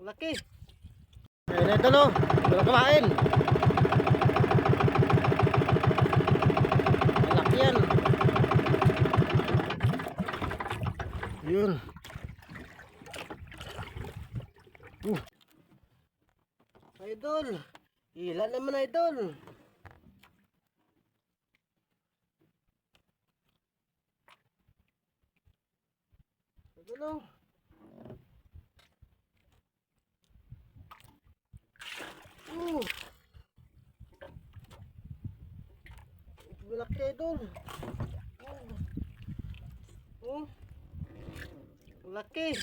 Laki. Ayun ito no. Wala kumain. Malaki yan. Yun. Uh. Idol. Hila naman idol. Ito no. Uh. Malaki idol. Uh. Uh. Laki.